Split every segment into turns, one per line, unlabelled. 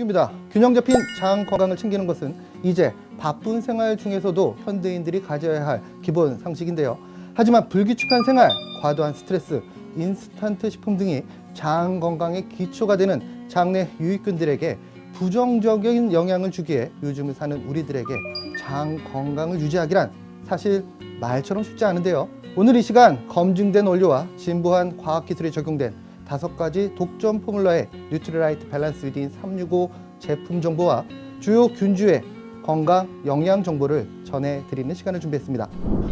입니다. 균형 잡힌 장 건강을 챙기는 것은 이제 바쁜 생활 중에서도 현대인들이 가져야 할 기본 상식인데요. 하지만 불규칙한 생활, 과도한 스트레스, 인스턴트 식품 등이 장 건강의 기초가 되는 장내 유익균들에게 부정적인 영향을 주기에 요즘을 사는 우리들에게 장 건강을 유지하기란 사실 말처럼 쉽지 않은데요. 오늘 이 시간 검증된 원료와 진보한 과학 기술이 적용된 다섯 가지 독점 포뮬러의 뉴트리라이트 밸런스 위딘 365 제품 정보와 주요 균주의 건강 영양 정보를 전해드리는 시간을 준비했습니다.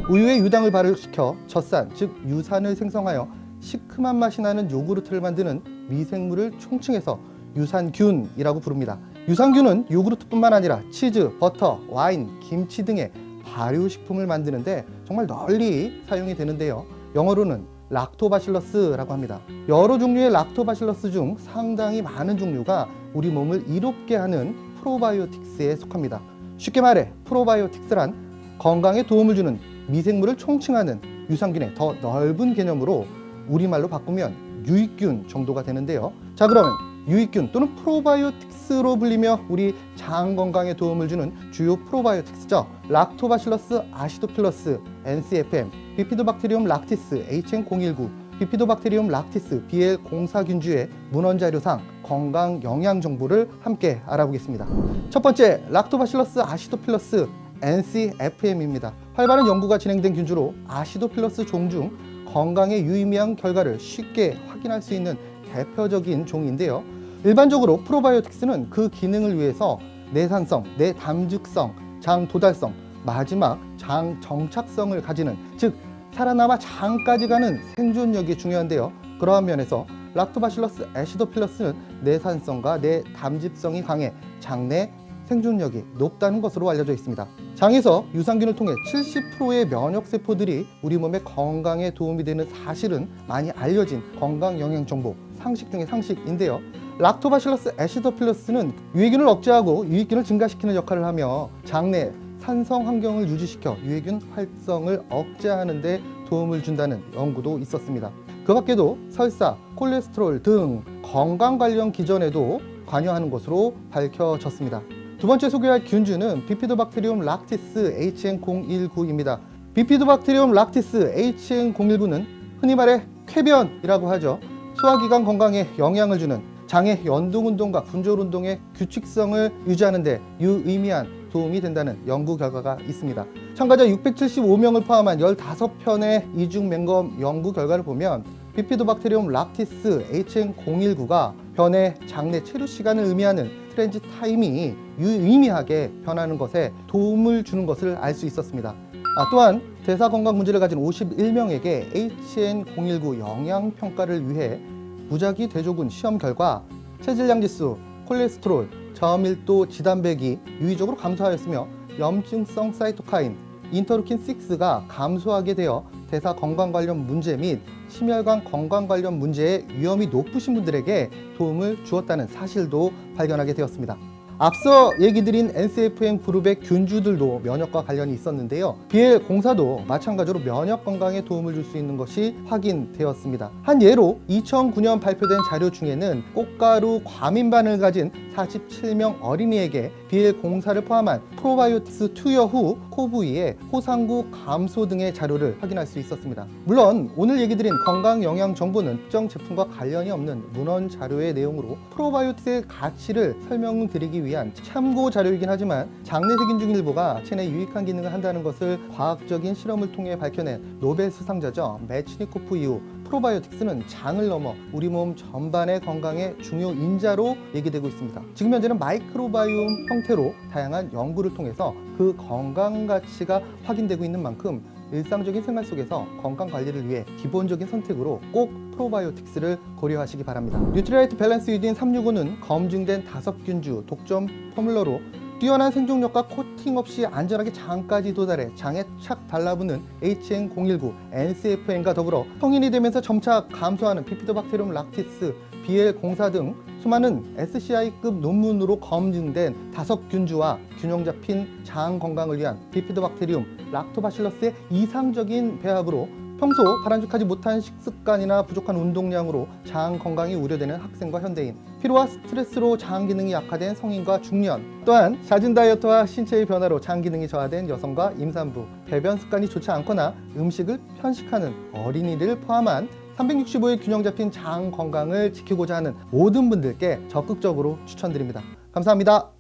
우유에 유당을 발효시켜 젖산 즉 유산을 생성하여 시큼한 맛이 나는 요구르트를 만드는 미생물을 총칭해서 유산균이라고 부릅니다. 유산균은 요구르트뿐만 아니라 치즈, 버터, 와인, 김치 등의 발효식품을 만드는데 정말 널리 사용이 되는데요. 영어로는 락토바실러스라고 합니다. 여러 종류의 락토바실러스 중 상당히 많은 종류가 우리 몸을 이롭게 하는 프로바이오틱스에 속합니다. 쉽게 말해 프로바이오틱스란 건강에 도움을 주는 미생물을 총칭하는 유산균의 더 넓은 개념으로 우리말로 바꾸면 유익균 정도가 되는데요. 자 그러면 유익균 또는 프로바이오틱스로 불리며 우리 장 건강에 도움을 주는 주요 프로바이오틱스죠. 락토바실러스 아시도필러스 NCFM, 비피도박테리움 락티스 HN019, 비피도박테리움 락티스 BL04균주의 문헌 자료상 건강 영양 정보를 함께 알아보겠습니다. 첫 번째 락토바실러스 아시도필러스 NCFM입니다. 활발한 연구가 진행된 균주로 아시도필러스 종 중 건강에 유의미한 결과를 쉽게 확인할 수 있는 대표적인 종인데요. 일반적으로 프로바이오틱스는 그 기능을 위해서 내산성, 내담즙성, 장 도달성, 마지막 장 정착성을 가지는 즉 살아남아 장까지 가는 생존력이 중요한데요. 그러한 면에서 락토바실러스 애시도필러스는 내산성과 내담즙성이 강해 장내 생존력이 높다는 것으로 알려져 있습니다. 장에서 유산균을 통해 70%의 면역 세포들이 우리 몸의 건강에 도움이 되는 사실은 많이 알려진 건강 영양 정보 상식 중의 상식인데요. 락토바실러스 애시도필러스는 유해균을 억제하고 유익균을 증가시키는 역할을 하며 장내 산성 환경을 유지시켜 유해균 활성을 억제하는 데 도움을 준다는 연구도 있었습니다. 그 밖에도 설사, 콜레스테롤 등 건강 관련 기전에도 관여하는 것으로 밝혀졌습니다. 두 번째 소개할 균주는 비피도박테리움 락티스 HN019입니다. 비피도박테리움 락티스 HN019는 흔히 말해 쾌변이라고 하죠. 소화기관 건강에 영향을 주는 장의 연동 운동과 분절 운동의 규칙성을 유지하는 데 유의미한 도움이 된다는 연구 결과가 있습니다. 참가자 675명을 포함한 15편의 이중 맹검 연구 결과를 보면 비피도박테리움 락티스 HN019가 변의 장내 체류 시간을 의미하는 트렌지 타임이 유의미하게 변하는 것에 도움을 주는 것을 알 수 있었습니다. 아, 또한 대사 건강 문제를 가진 51명에게 HN019 영양 평가를 위해 무작위 대조군 시험 결과 체질량 지수, 콜레스테롤, 저밀도 지단백이 유의적으로 감소하였으며 염증성 사이토카인, 인터루킨 6가 감소하게 되어 대사 건강 관련 문제 및 심혈관 건강 관련 문제에 위험이 높으신 분들에게 도움을 주었다는 사실도 발견하게 되었습니다. 앞서 얘기 드린 NCFM 그룹의 균주들도 면역과 관련이 있었는데요. BL04도 마찬가지로 면역 건강에 도움을 줄 수 있는 것이 확인되었습니다. 한 예로 2009년 발표된 자료 중에는 꽃가루 과민반을 가진 47명 어린이에게 BL04를 포함한 프로바이오틱스 투여 후 코부위의 호상구 감소 등의 자료를 확인할 수 있었습니다. 물론 오늘 얘기 드린 건강 영양 정보는 특정 제품과 관련이 없는 문헌 자료의 내용으로 프로바이오틱스의 가치를 설명드리기 위한 참고 자료이긴 하지만 장내 세균 중 일부가 체내 유익한 기능을 한다는 것을 과학적인 실험을 통해 밝혀낸 노벨 수상자죠. 매치니코프 이후 프로바이오틱스는 장을 넘어 우리 몸 전반의 건강의 중요 인자로 얘기되고 있습니다. 지금 현재는 마이크로바이옴 형태로 다양한 연구를 통해서 그 건강 가치가 확인되고 있는 만큼 일상적인 생활 속에서 건강 관리를 위해 기본적인 선택으로 꼭 프로바이오틱스를 고려하시기 바랍니다. 뉴트리라이트 밸런스 유딘 365는 검증된 다섯 균주 독점 포뮬러로 뛰어난 생존력과 코팅 없이 안전하게 장까지 도달해 장에 착 달라붙는 HN019, NCFN과 더불어 성인이 되면서 점차 감소하는 비피도박테리움 락티스, BL04 등 수많은 SCI급 논문으로 검증된 다섯 균주와 균형 잡힌 장 건강을 위한 비피도박테리움, 락토바실러스의 이상적인 배합으로 평소 바람직하지 못한 식습관이나 부족한 운동량으로 장 건강이 우려되는 학생과 현대인, 피로와 스트레스로 장 기능이 약화된 성인과 중년, 또한 잦은 다이어트와 신체의 변화로 장 기능이 저하된 여성과 임산부, 배변 습관이 좋지 않거나 음식을 편식하는 어린이를 포함한 365일 균형 잡힌 장 건강을 지키고자 하는 모든 분들께 적극적으로 추천드립니다. 감사합니다.